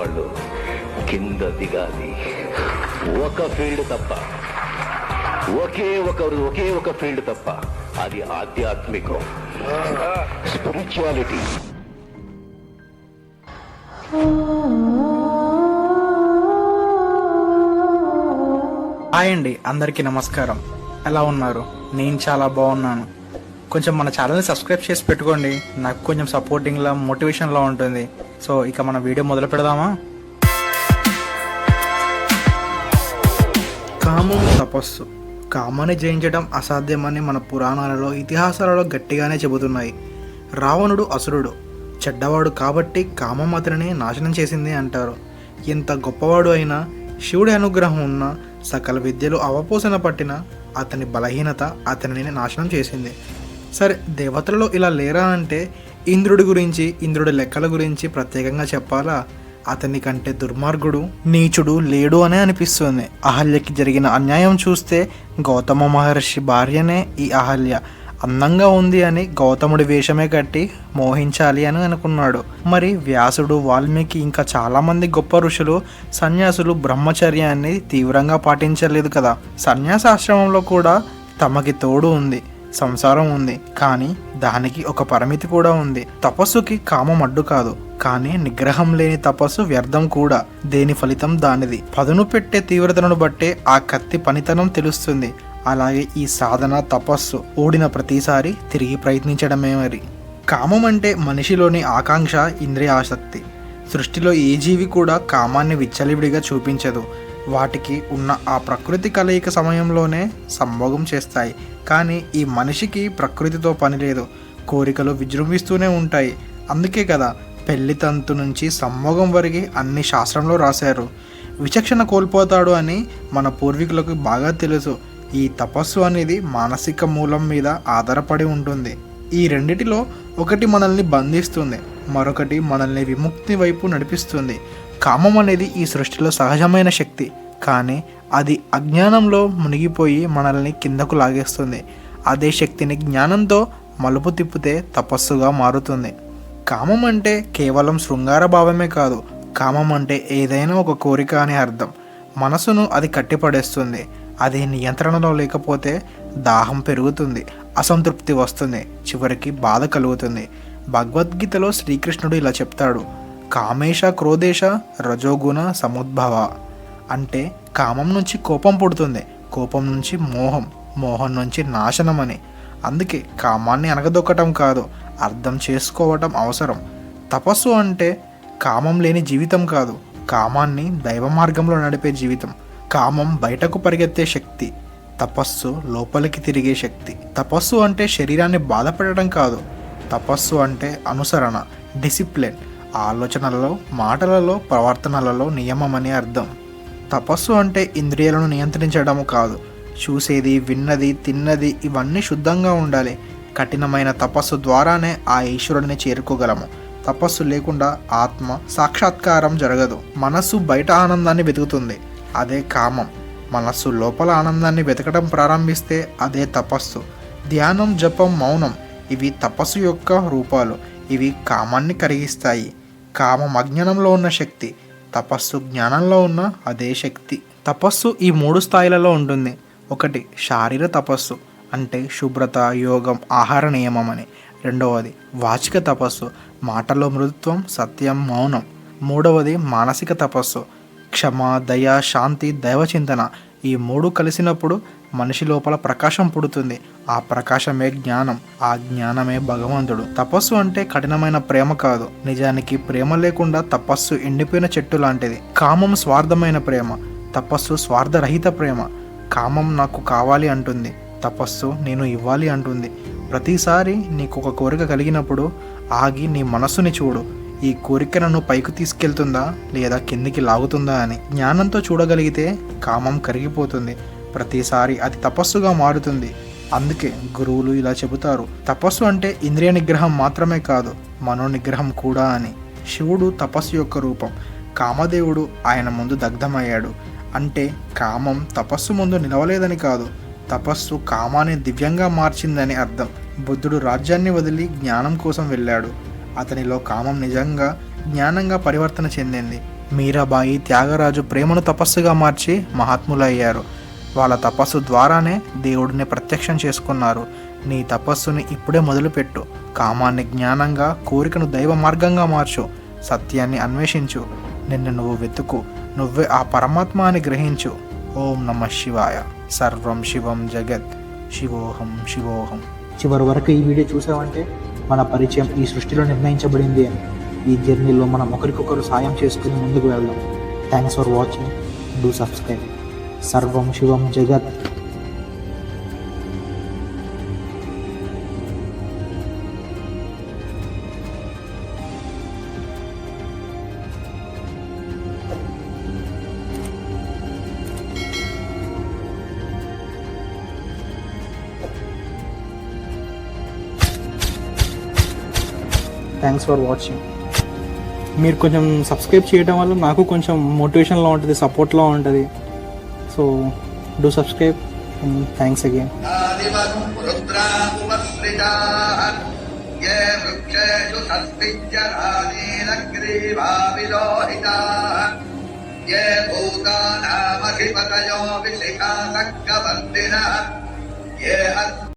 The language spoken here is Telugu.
వాళ్ళు కింద దిగాలి. ఒక ఫీల్డ్ తప్ప. ఒకే ఒక ఒకే ఒక ఫీల్డ్ తప్ప. అది ఆధ్యాత్మికం. స్పిరిచువాలిటీ. హాయ్ అండి అందరికీ నమస్కారం. ఎలా ఉన్నారు? నేను చాలా బాగున్నాను. కొంచెం మన ఛానల్ని సబ్స్క్రైబ్ చేసి పెట్టుకోండి. నాకు కొంచెం సపోర్టింగ్లా మోటివేషన్లా ఉంటుంది. సో ఇక మన వీడియో మొదలు పెడదామా? కామం తపస్సు. కామాన్ని జయించడం అసాధ్యమని మన పురాణాలలో ఇతిహాసాలలో గట్టిగానే చెబుతున్నాయి. రావణుడు అసురుడు. చెడ్డవాడు కాబట్టి కామం అతనిని నాశనం చేసింది అంటారు. ఎంత గొప్పవాడు అయినా శివుడి అనుగ్రహం ఉన్న సకల విద్యలు అవపోసన పట్టిన అతని బలహీనత అతనిని నాశనం చేసింది. సరే దేవతలలో ఇలా లేరా అంటే ఇంద్రుడి గురించి ఇంద్రుడి లెక్కల గురించి ప్రత్యేకంగా చెప్పాలా? అతని కంటే దుర్మార్గుడు నీచుడు లేడు అనే అనిపిస్తుంది. అహల్యకి జరిగిన అన్యాయం చూస్తే గౌతమ మహర్షి భార్యనే ఈ అహల్య. అందంగా ఉంది అని గౌతముడి వేషమే కట్టి మోహించాలి అని అనుకున్నాడు. మరి వ్యాసుడు వాల్మీకి ఇంకా చాలామంది గొప్ప ఋషులు సన్యాసులు బ్రహ్మచర్యాన్ని తీవ్రంగా పాటించలేదు కదా. సన్యాసాశ్రమంలో కూడా తమకి తోడు ఉంది. సంసారం ఉంది కానీ దానికి ఒక పరిమితి కూడా ఉంది. తపస్సుకి కామం అడ్డు కాదు కానీ నిగ్రహం లేని తపస్సు వ్యర్థం కూడా. దేని ఫలితం దానిది? పదును పెట్టే తీవ్రతను బట్టే ఆ కత్తి పనితనం తెలుస్తుంది. అలాగే ఈ సాధన తపస్సు ఓడిన ప్రతిసారి తిరిగి ప్రయత్నించడమే మరి. కామం అంటే మనిషిలోని ఆకాంక్ష ఇంద్రియ ఆసక్తి సృష్టిలో ఏ జీవి కూడా కామాన్ని విచ్చలివిడిగా చూపించదు. వాటికి ఉన్న ఆ ప్రకృతి కలయిక సమయంలోనే సంభోగం చేస్తాయి. కానీ ఈ మనిషికి ప్రకృతితో పని లేదు. కోరికలు విజృంభిస్తూనే ఉంటాయి. అందుకే కదా పెళ్ళి తంతు నుంచి సంభోగం వరకు అన్ని శాస్త్రంలో రాశారు. విచక్షణ కోల్పోతాడు అని మన పూర్వీకులకు బాగా తెలుసు. ఈ తపస్సు అనేది మానసిక మూలం మీద ఆధారపడి ఉంటుంది. ఈ రెండిటిలో ఒకటి మనల్ని బంధిస్తుంది. మరొకటి మనల్ని విముక్తి వైపు నడిపిస్తుంది. కామం అనేది ఈ సృష్టిలో సహజమైన శక్తి. కానీ అది అజ్ఞానంలో మునిగిపోయి మనల్ని కిందకు లాగేస్తుంది. అదే శక్తిని జ్ఞానంతో మలుపు తిప్పితే తపస్సుగా మారుతుంది. కామం అంటే కేవలం శృంగార భావమే కాదు. కామం అంటే ఏదైనా ఒక కోరిక అని అర్థం. మనసును అది కట్టిపడేస్తుంది. అది నియంత్రణలో లేకపోతే దాహం పెరుగుతుంది. అసంతృప్తి వస్తుంది. చివరికి బాధ కలుగుతుంది. భగవద్గీతలో శ్రీకృష్ణుడు ఇలా చెప్తాడు కామేశ క్రోధేశ రజోగుణ సముద్భవ. అంటే కామం నుంచి కోపం పుడుతుంది కోపం నుంచి మోహం మోహం నుంచి నాశనం అని అందుకే కామాన్ని అనగదొక్కటం కాదు అర్థం చేసుకోవటం అవసరం. తపస్సు అంటే కామం లేని జీవితం కాదు కామాన్ని దైవ మార్గంలో నడిపే జీవితం. కామం బయటకు పరిగెత్తే శక్తి తపస్సు లోపలికి తిరిగే శక్తి. తపస్సు అంటే శరీరాన్ని బాధపెట్టడం కాదు తపస్సు అంటే అనుసరణ డిసిప్లిన్ ఆలోచనలలో మాటలలో ప్రవర్తనలలో నియమం అని అర్థం. తపస్సు అంటే ఇంద్రియాలను నియంత్రించడం కాదు. చూసేది విన్నది తిన్నది ఇవన్నీ శుద్ధంగా ఉండాలి. కఠినమైన తపస్సు ద్వారానే ఆ ఈశ్వరుడిని చేరుకోగలము. తపస్సు లేకుండా ఆత్మ సాక్షాత్కారం జరగదు. మనస్సు బయట ఆనందాన్ని వెతుకుతుంది. అదే కామం. మనస్సు లోపల ఆనందాన్ని వెతకడం ప్రారంభిస్తే అదే తపస్సు. ధ్యానం జపం మౌనం ఇవి తపస్సు యొక్క రూపాలు. ఇవి కామాన్ని కరిగిస్తాయి. కామ అజ్ఞానంలో ఉన్న శక్తి తపస్సు జ్ఞానంలో ఉన్న అదే శక్తి. తపస్సు ఈ మూడు స్థాయిలలో ఉంటుంది. ఒకటి శారీర తపస్సు అంటే శుభ్రత యోగం ఆహార నియమం అని. రెండవది వాచిక తపస్సు మాటలో మృదుత్వం సత్యం మౌనం. మూడవది మానసిక తపస్సు క్షమ దయ శాంతి దైవచింతన ఈ మూడు కలిసినప్పుడు మనిషి లోపల ప్రకాశం పుడుతుంది. ఆ ప్రకాశమే జ్ఞానం ఆ జ్ఞానమే భగవంతుడు. తపస్సు అంటే కఠినమైన ప్రేమ కాదు. నిజానికి ప్రేమ లేకుండా తపస్సు ఎండిపోయిన చెట్టు లాంటిది. కామం స్వార్థమైన ప్రేమ తపస్సు స్వార్థరహిత ప్రేమ. కామం నాకు కావాలి అంటుంది తపస్సు నేను ఇవ్వాలి అంటుంది. ప్రతిసారి నీకు ఒక కోరిక కలిగినప్పుడు ఆగి నీ మనస్సుని చూడు. ఈ కోరిక నన్ను పైకి తీసుకెళ్తుందా లేదా కిందికి లాగుతుందా అని జ్ఞానంతో చూడగలిగితే కామం కరిగిపోతుంది. ప్రతిసారి అది తపస్సుగా మారుతుంది. అందుకే గురువులు ఇలా చెబుతారు. తపస్సు అంటే ఇంద్రియ నిగ్రహం మాత్రమే కాదు మనో నిగ్రహం కూడా అని. శివుడు తపస్సు యొక్క రూపం. కామదేవుడు ఆయన ముందు దగ్ధమయ్యాడు. అంటే కామం తపస్సు ముందు నిలవలేదని కాదు తపస్సు కామాన్ని దివ్యంగా మార్చిందని అర్థం. బుద్ధుడు రాజ్యాన్ని వదిలి జ్ఞానం కోసం వెళ్ళాడు. అతనిలో కామం నిజంగా జ్ఞానంగా పరివర్తన చెందింది. మీరాబాయి త్యాగరాజు ప్రేమను తపస్సుగా మార్చి మహాత్ములయ్యారు. వాళ్ళ తపస్సు ద్వారానే దేవుడిని ప్రత్యక్షం చేసుకున్నారు. నీ తపస్సుని ఇప్పుడే మొదలుపెట్టు. కామాన్ని జ్ఞానంగా కోరికను దైవ మార్గంగా మార్చు. సత్యాన్ని అన్వేషించు. నిన్ను నువ్వు వెతుకు. నువ్వే ఆ పరమాత్మ అని గ్రహించు. ఓం నమ శివాయ. సర్వం శివం జగత్. శివోహం శివోహం. చివరి వరకు ఈ వీడియో చూసావంటే మన పరిచయం ఈ సృష్టిలో నిర్ణయించబడింది అని. ఈ జర్నీలో మనం ఒకరికొకరు సాయం చేసుకుని ముందుకు వెళ్దాం. Thanks for watching do subscribe సర్వం శివం జగత్. థ్యాంక్స్ ఫర్ వాచింగ్ మీరు కొంచెం సబ్స్క్రైబ్ చేయడం వల్ల నాకు కొంచెం మోటివేషన్లో ఉంటుంది సపోర్ట్లో ఉంటుంది so do subscribe thanks again आदिवम् रुद्रामुपसृजाः ये वृक्षेषु सस्मिज्जरानीलग्रीवाविलोहिताः ये भूतानामधिपतयो विशिखासक्कवर्तिनः ये